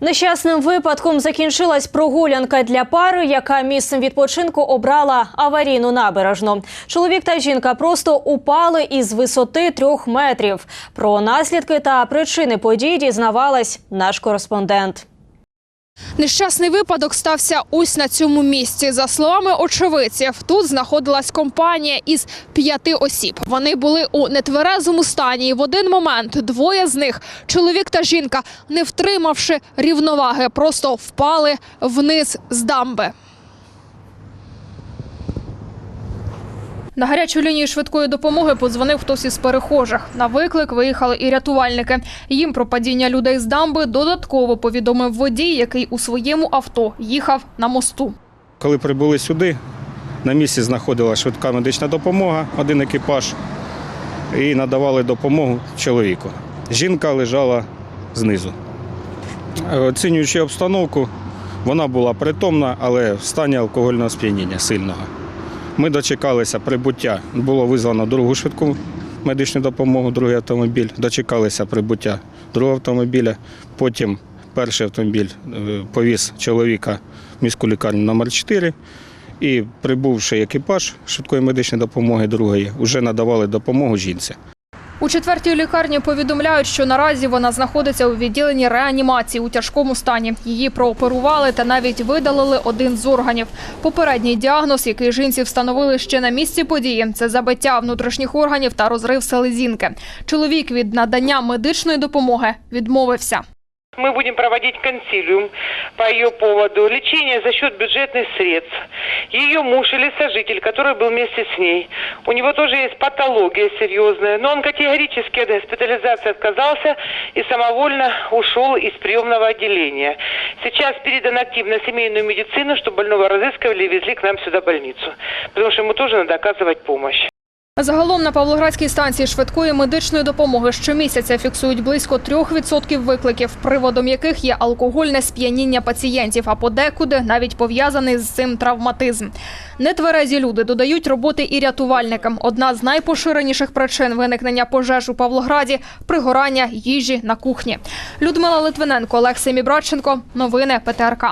Нещасним випадком закінчилась прогулянка для пари, яка місцем відпочинку обрала аварійну набережну. Чоловік та жінка просто упали із висоти трьох метрів. Про наслідки та причини подій дізнавалась наш кореспондент. Нещасний випадок стався ось на цьому місці. За словами очевидців, тут знаходилась компанія із п'яти осіб. Вони були у нетверезому стані. І в один момент двоє з них, чоловік та жінка, не втримавши рівноваги, просто впали вниз з дамби. На гарячу лінію швидкої допомоги подзвонив хтось із перехожих. На виклик виїхали і рятувальники. Їм про падіння людей з дамби додатково повідомив водій, який у своєму авто їхав на мосту. Коли прибули сюди, на місці знаходилася швидка медична допомога, один екіпаж, і надавали допомогу чоловіку. Жінка лежала знизу. Е, Оцінюючи обстановку, вона була притомна, але в стані алкогольного сп'яніння сильного. Ми дочекалися прибуття. Було визвано другу швидку медичну допомогу, другий автомобіль. Дочекалися прибуття другого автомобіля. Потім перший автомобіль е, повіз чоловіка в міську лікарню номер 4 і прибувши екіпаж швидкої медичної допомоги другої, вже надавали допомогу жінці. У четвертій лікарні повідомляють, що наразі вона знаходиться у відділенні реанімації у тяжкому стані. Її прооперували та навіть видалили один з органів. Попередній діагноз, який жінці встановили ще на місці події, це забиття внутрішніх органів та розрив селезінки. Чоловік від надання медичної допомоги відмовився. Мы будем проводить консилиум по ее поводу. Лечение за счет бюджетных средств. Ее муж или сожитель, который был вместе с ней, у него тоже есть патология серьезная, но он категорически от госпитализации отказался и самовольно ушел из приемного отделения. Сейчас передан актив на семейную медицину, чтобы больного разыскивали и везли к нам сюда больницу. Потому что ему тоже надо оказывать помощь. Загалом на Павлоградській станції швидкої медичної допомоги щомісяця фіксують близько 3% викликів, приводом яких є алкогольне сп'яніння пацієнтів, а подекуди навіть пов'язаний з цим травматизм. Нетверезі люди додають роботи і рятувальникам. Одна з найпоширеніших причин виникнення пожеж у Павлограді пригорання їжі на кухні. Людмила Литвиненко, Олег Семібратченко. Новини ПТРК.